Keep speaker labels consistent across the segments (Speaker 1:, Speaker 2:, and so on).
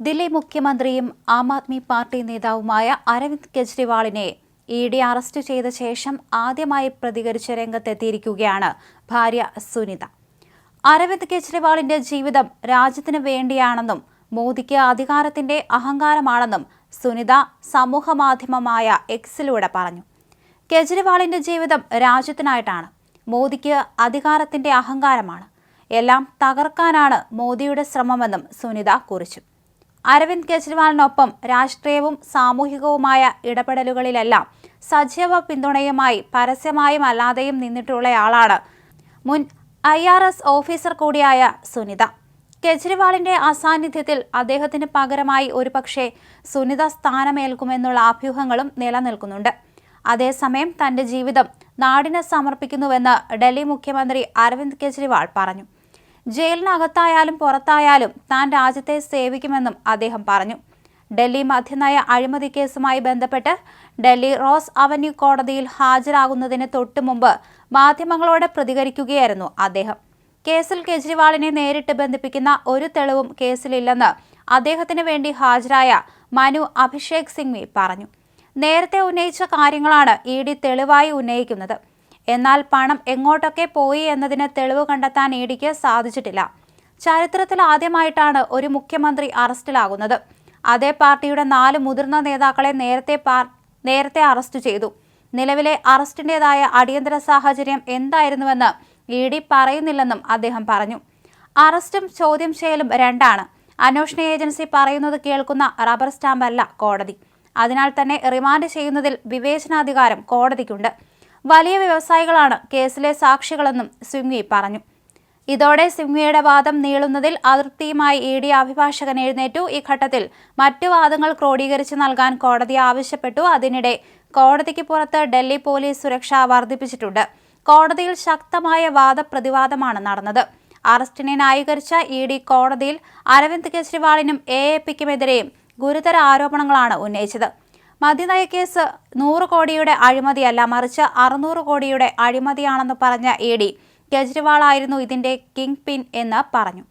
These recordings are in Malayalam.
Speaker 1: ദില്ലി മുഖ്യമന്ത്രിയും ആം ആദ്മി പാർട്ടി നേതാവുമായ അരവിന്ദ് കെജ്രിവാളിനെ ഇ ഡി അറസ്റ്റ് ചെയ്ത ശേഷം ആദ്യമായി പ്രതികരിച്ച രംഗത്തെത്തിയിരിക്കുകയാണ് ഭാര്യ സുനിത. അരവിന്ദ് കെജ്രിവാളിന്റെ ജീവിതം രാജ്യത്തിന് വേണ്ടിയാണെന്നും മോദിക്ക് അധികാരത്തിന്റെ അഹങ്കാരമാണെന്നും സുനിത സമൂഹമാധ്യമമായ എക്സിലൂടെ പറഞ്ഞു. കെജ്രിവാളിന്റെ ജീവിതം രാജ്യത്തിനായിട്ടാണ്. മോദിക്ക് അധികാരത്തിന്റെ അഹങ്കാരമാണ്. എല്ലാം തകർക്കാനാണ് മോദിയുടെ ശ്രമമെന്നും സുനിത കുറിച്ചു. അരവിന്ദ് കെജ്രിവാളിനൊപ്പം രാഷ്ട്രീയവും സാമൂഹികവുമായ ഇടപെടലുകളിലെല്ലാം സജീവ പിന്തുണയുമായി പരസ്യമായും അല്ലാതെയും നിന്നിട്ടുള്ളയാളാണ്. മുൻ ഐ ആർ എസ് ഓഫീസർ കൂടിയായ സുനിത. കെജ്രിവാളിന്റെ അസാന്നിധ്യത്തിൽ അദ്ദേഹത്തിന് പകരമായി ഒരുപക്ഷെ സുനിത സ്ഥാനമേൽക്കുമെന്നുള്ള അഭ്യൂഹങ്ങളും നിലനിൽക്കുന്നുണ്ട്. അതേസമയം തന്റെ ജീവിതം നാടിന് സമർപ്പിക്കുന്നുവെന്ന് ഡൽഹി മുഖ്യമന്ത്രി അരവിന്ദ് കെജ്രിവാൾ പറഞ്ഞു. ജയിലിനകത്തായാലും പുറത്തായാലും താൻ രാജ്യത്തെ സേവിക്കുമെന്നും അദ്ദേഹം പറഞ്ഞു. ഡൽഹി മധ്യനയ അഴിമതി കേസുമായി ബന്ധപ്പെട്ട് ഡൽഹി റോസ് അവന്യൂ കോടതിയിൽ ഹാജരാകുന്നതിന് തൊട്ടു മുമ്പ് മാധ്യമങ്ങളോട് പ്രതികരിക്കുകയായിരുന്നു അദ്ദേഹം. കേസിൽ കെജ്രിവാളിനെ നേരിട്ട് ബന്ധിപ്പിക്കുന്ന ഒരു തെളിവും കേസിലില്ലെന്ന് അദ്ദേഹത്തിന് വേണ്ടി ഹാജരായ മനു അഭിഷേക് സിംഗ്വി പറഞ്ഞു. നേരത്തെ ഉന്നയിച്ച കാര്യങ്ങളാണ് ഇ ഡി തെളിവായി ഉന്നയിക്കുന്നത്. എന്നാൽ പണം എങ്ങോട്ടൊക്കെ പോയി എന്നതിന് തെളിവ് കണ്ടെത്താൻ ഇ ഡിക്ക് സാധിച്ചിട്ടില്ല. ചരിത്രത്തിൽ ആദ്യമായിട്ടാണ് ഒരു മുഖ്യമന്ത്രി അറസ്റ്റിലാകുന്നത്. അതേ പാർട്ടിയുടെ നാല് മുതിർന്ന നേതാക്കളെ നേരത്തെ നേരത്തെ അറസ്റ്റ് ചെയ്തു. നിലവിലെ അറസ്റ്റിന്റെതായ അടിയന്തര സാഹചര്യം എന്തായിരുന്നുവെന്ന് ഇ ഡി പറയുന്നില്ലെന്നും അദ്ദേഹം പറഞ്ഞു. അറസ്റ്റും ചോദ്യം ചെയ്യലും രണ്ടാണ്. അന്വേഷണ ഏജൻസി പറയുന്നത് കേൾക്കുന്ന റബ്ബർ സ്റ്റാമ്പല്ല കോടതി. അതിനാൽ തന്നെ റിമാൻഡ് ചെയ്യുന്നതിൽ വിവേചനാധികാരം കോടതിക്കുണ്ട്. വലിയ വ്യവസായികളാണ് കേസിലെ സാക്ഷികളെന്നും സിംഗ്വി പറഞ്ഞു. ഇതോടെ സിംഗ്വിയുടെ വാദം നീളുന്നതിൽ അതൃപ്തിയുമായി ഇ ഡി അഭിഭാഷകൻ എഴുന്നേറ്റു. ഈ ഘട്ടത്തിൽ മറ്റു വാദങ്ങൾ ക്രോഡീകരിച്ച് നൽകാൻ കോടതി ആവശ്യപ്പെട്ടു. അതിനിടെ കോടതിക്ക് പുറത്ത് ഡൽഹി പോലീസ് സുരക്ഷ വർദ്ധിപ്പിച്ചിട്ടുണ്ട്. കോടതിയിൽ ശക്തമായ വാദപ്രതിവാദമാണ് നടന്നത്. അറസ്റ്റിനെ ന്യായീകരിച്ച ഇ ഡി കോടതിയിൽ അരവിന്ദ് കെജ്രിവാളിനും എ എ പിക്കുമെതിരെയും ഗുരുതര ആരോപണങ്ങളാണ് ഉന്നയിച്ചത്. മദ്യനയ കേസ് നൂറ് കോടിയുടെ അഴിമതിയല്ല മറിച്ച് അറുന്നൂറ് കോടിയുടെ അഴിമതിയാണെന്ന് പറഞ്ഞ ഇ ഡി കെജ്രിവാളായിരുന്നു ഇതിന്റെ കിങ് പിൻ എന്ന് പറഞ്ഞു.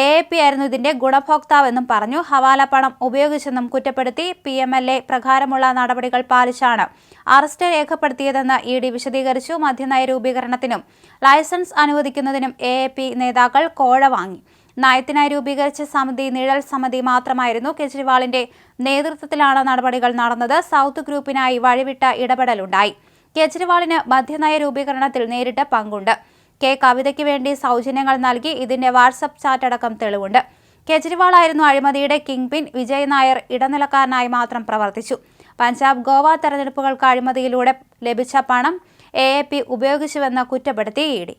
Speaker 1: എ എ പി ആയിരുന്നു ഇതിന്റെ ഗുണഭോക്താവെന്നും പറഞ്ഞു. ഹവാല പണം ഉപയോഗിച്ചെന്നും കുറ്റപ്പെടുത്തി പി എം എൽ എ പ്രകാരമുള്ള നടപടികൾ പാലിച്ചാണ് അറസ്റ്റ് രേഖപ്പെടുത്തിയതെന്ന് ഇ ഡി വിശദീകരിച്ചു. മദ്യനയ രൂപീകരണത്തിനും ലൈസൻസ് അനുവദിക്കുന്നതിനും എ എ പി നേതാക്കൾ കോഴ വാങ്ങി. നയത്തിനായി രൂപീകരിച്ച സമിതി നിഴൽ സമിതി മാത്രമായിരുന്നു കെജ്രിവാളിന്റെ നേതൃത്വത്തിലാണ് നടപടികൾ നടന്നത്. സൗത്ത് ഗ്രൂപ്പിനായി വഴിവിട്ട ഇടപെടലുണ്ടായി. കെജ്രിവാളിന് മധ്യനയ രൂപീകരണത്തിൽ നേരിട്ട് പങ്കുണ്ട്. കെ. കവിതയ്ക്ക് വേണ്ടി സൗജന്യങ്ങൾ നൽകി ഇതിന്റെ വാട്സപ്പ് ചാറ്റ് അടക്കം തെളിവുണ്ട്. കെജ്രിവാളായിരുന്നു അഴിമതിയുടെ കിങ് പിൻ വിജയ് നായർ ഇടനിലക്കാരനായി മാത്രം പ്രവർത്തിച്ചു. പഞ്ചാബ് ഗോവ തെരഞ്ഞെടുപ്പുകൾക്ക് അഴിമതിയിലൂടെ ലഭിച്ച പണം എ. എ. പി ഉപയോഗിച്ചുവെന്ന് കുറ്റപ്പെടുത്തി ഇ.